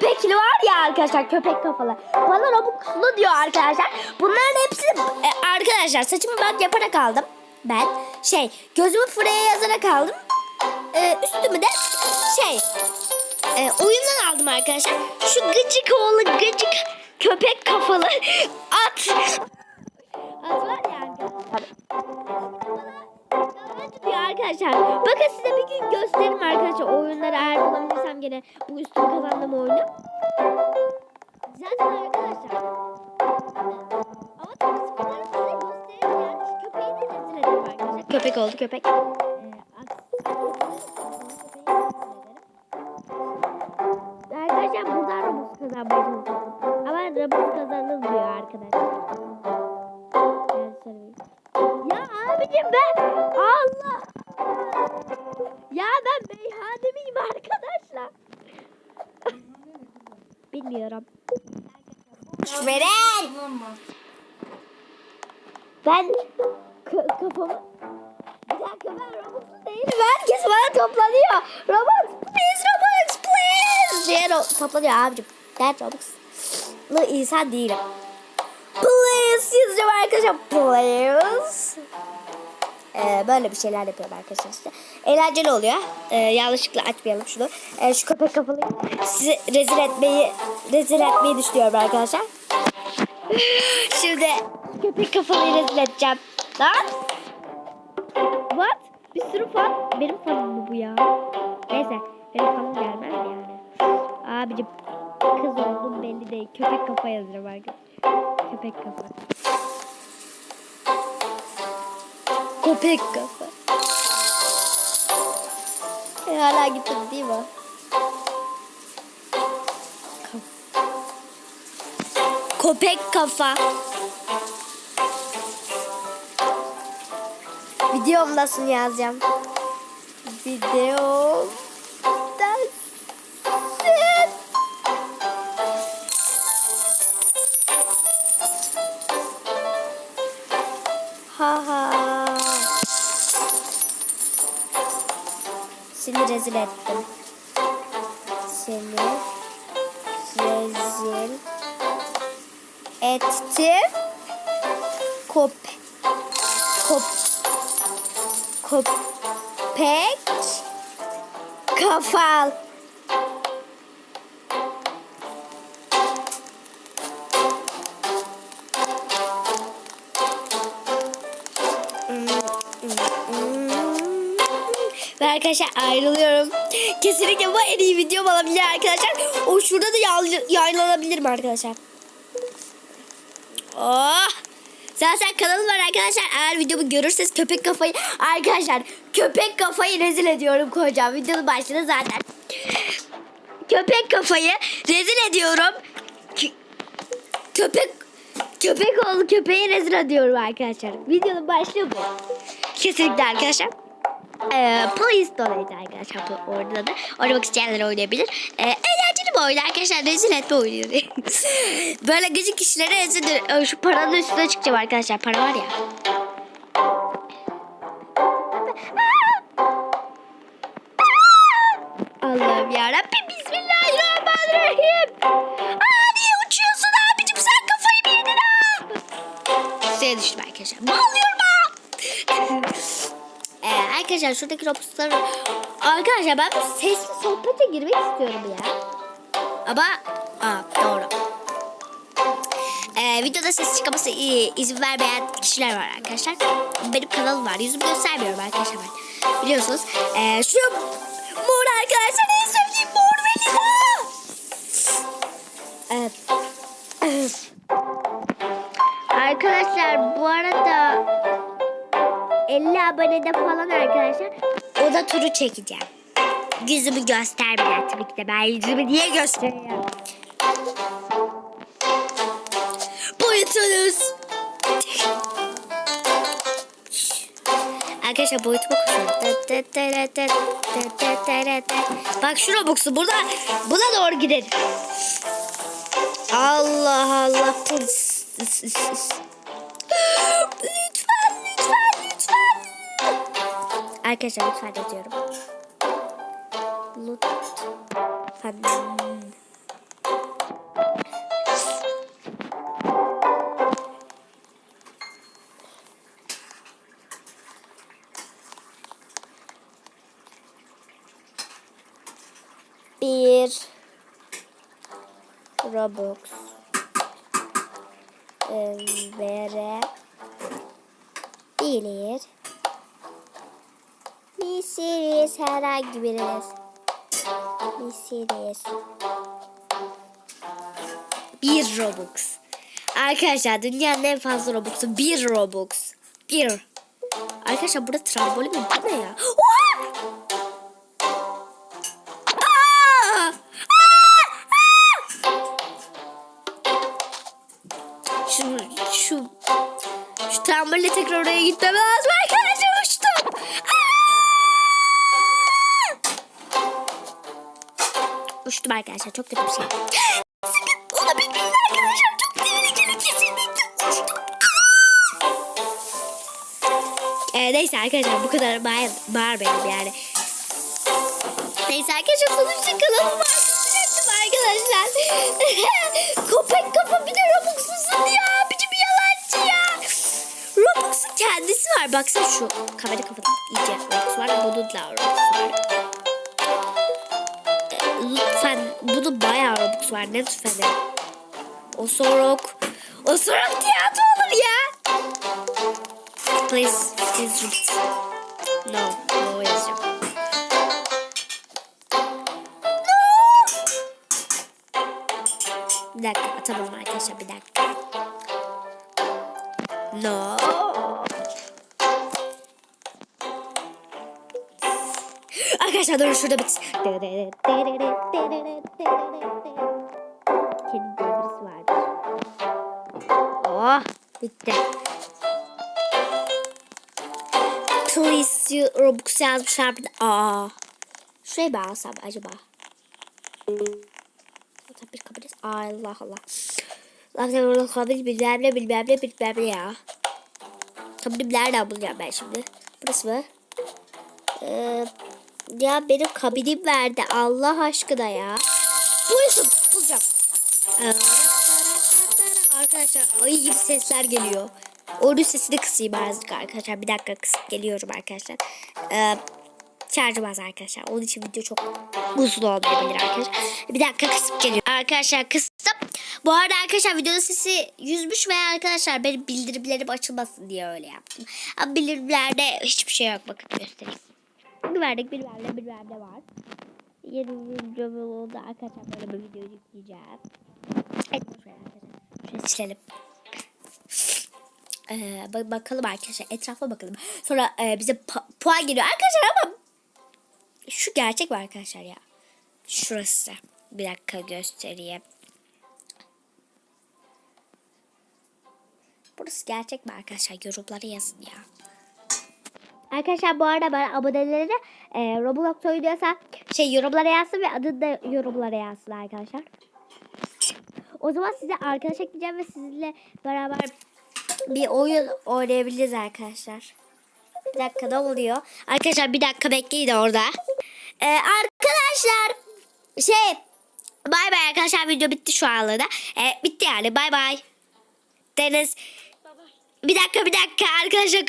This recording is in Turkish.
köpekli var ya arkadaşlar köpek kafalı. Bana Robux'lu diyor arkadaşlar. Bunların hepsi e, arkadaşlar saçımı ben yaparak aldım. Ben şey gözümü fıraya yazarak aldım. E, üstümü de şey e, oyundan aldım arkadaşlar. Şu gıcık oğlu gıcık Köpek oldu köpek. Ee. Arkadaşlar buradan Robux kazanmaya çalışıyorum. Ama Robux kazanılmıyor arkadaşlar. Ya abicim ben Allah. Ya ben meyhane miyim arkadaşlar? Bilmiyorum. Veren. Ben kafamı dakika ben Robux'lu değilim. Herkes bana toplanıyor. Robux please Robux please diye ro- toplanıyor abicim. Ben Robux'lu insan değilim. Please yazacağım arkadaşlar. Please. Ee, böyle bir şeyler yapıyorum arkadaşlar işte. Eğlenceli oluyor. Ee, yanlışlıkla açmayalım şunu. Ee, şu köpek kafalıyı sizi rezil etmeyi rezil etmeyi düşünüyorum arkadaşlar. Şimdi köpek kafalıyı rezil edeceğim. Lan. Bir sürü fan. Benim fanım mı bu ya? Neyse. Benim fanım gelmez yani. Abicim kız oldum belli değil. Köpek kafa yazıyorum arkadaşlar. Köpek kafa. Köpek kafa. E, hala gitmedi değil mi? Köpek kafa. Videomdasın yazacağım. Videomdasın. Ha ha. Seni rezil ettim. Seni rezil ettim. Kop kop köpek kafal. Ve arkadaşlar ayrılıyorum. Kesinlikle bu en iyi videom olabilir arkadaşlar. O şurada da yay- yayınlanabilirim arkadaşlar. Oh! Zaten kanalım var arkadaşlar. Eğer videomu görürseniz köpek kafayı arkadaşlar köpek kafayı rezil ediyorum koyacağım. Videonun başlığı zaten. Köpek kafayı rezil ediyorum. Kö- köpek köpek oğlu köpeği rezil ediyorum arkadaşlar. Videonun başlığı bu. Kesinlikle arkadaşlar. Ee, Please Donate arkadaşlar bu oyunda da. Oynamak isteyenler oynayabilir. Ee, eğlenceli bir oyun arkadaşlar. Rezil etme oyunu. Böyle gıcık kişilere rezil Şu paranın üstüne çıkacağım arkadaşlar. Para var ya. Allah'ım yarabbim. Bismillahirrahmanirrahim. Aa niye uçuyorsun abicim sen kafayı mı yedin ha? Suya düştüm arkadaşlar. Ee, arkadaşlar şuradaki robotları arkadaşlar ben sesli sohbete girmek istiyorum ya. Ama aa, doğru. Ee, videoda ses çıkaması iyi, izin vermeyen kişiler var arkadaşlar. Benim kanalım var. Yüzümü göstermiyorum arkadaşlar ben. Biliyorsunuz. Ee, şu mor arkadaşlar 50 abonede falan arkadaşlar oda turu çekeceğim. Yüzümü göstermeden tabii ki de ben yüzümü niye gösteriyorum? Boyutunuz. Arkadaşlar boyutuma koşuyorum. Bak şu Robux'u burada buna doğru gidelim. Allah Allah. Arkadaşlar müsaade ediyorum. Lütfen. Bir. Robux Vere Bilir verebilir misiniz herhangi biriniz. Misiniz bir Robux. Arkadaşlar dünyanın en fazla Robux'u bir Robux. Bir. Arkadaşlar burada trambolin mi? Bu ne ya! Şu, şu, şu trambolinle tekrar oraya gitmem lazım arkadaşlar Uçtum arkadaşlar çok kötü bir şey. Ee, neyse arkadaşlar bu kadar bağır, bağırmayalım yani. Neyse arkadaşlar sonuçta kanalımı açacaktım arkadaşlar. Köpek kafa bir de Robux'lusun ya. Bici bir yalancı ya. Robux'un kendisi var. Baksana şu kamera kapatıp iyice Robux var. Bunun Robux var. Lütfen bunun bayağı Robux var. Ne lütfen. O sorok. O sorok tiyatro olur ya. Please, please read. No, no yazacağım. Bir dakika atamadım arkadaşlar bir dakika. No. Arkadaşlar durun şurada bit. Kedi diye vardır. Oh bitti. Please Robux yazmışlar bir de. Aa. Şurayı ben alsam acaba? Tabii kabul Allah Allah. Allah Allah kabul bilmem ne bilmem ne bilmem ne ya. Kabulüm nereden bulacağım ben şimdi? Burası mı? Ee, ya benim kabinim verdi Allah aşkına ya. Buyurun bulacağım. Ee, arkadaşlar ayı gibi sesler geliyor. Onun sesini kısayım azıcık arkadaşlar. Bir dakika kısıp geliyorum arkadaşlar. Ee, şarjım az arkadaşlar. Onun için video çok uzun olmayabilir arkadaşlar. Bir dakika kısıp geliyorum. Arkadaşlar kıstım. Bu arada arkadaşlar videonun sesi yüzmüş ve arkadaşlar benim bildirimlerim açılmasın diye öyle yaptım. Ama bildirimlerde hiçbir şey yok. Bakın göstereyim. Güvenlik bilmem bilmem ne var. Yeni bir video oldu arkadaşlar böyle bir video yükleyeceğim. Evet şöyle. Şöyle silelim. Ee, bak- bakalım arkadaşlar etrafa bakalım. Sonra e, bize puan geliyor arkadaşlar ama şu gerçek mi arkadaşlar ya? Şurası. Bir dakika göstereyim. Burası gerçek mi arkadaşlar? Yorumlara yazın ya. Arkadaşlar bu arada ben abonelere e, Roblox oynuyorsa şey yorumlara yazsın ve adını da yorumlara yazsın arkadaşlar. O zaman size arkadaş ekleyeceğim ve sizinle beraber bir oyun oynayabiliriz arkadaşlar. Bir dakika ne oluyor? Arkadaşlar bir dakika bekleyin orada. Ee, arkadaşlar şey bay bay arkadaşlar video bitti şu anlarda. Ee, bitti yani bay bay. Deniz bir dakika bir dakika arkadaşlar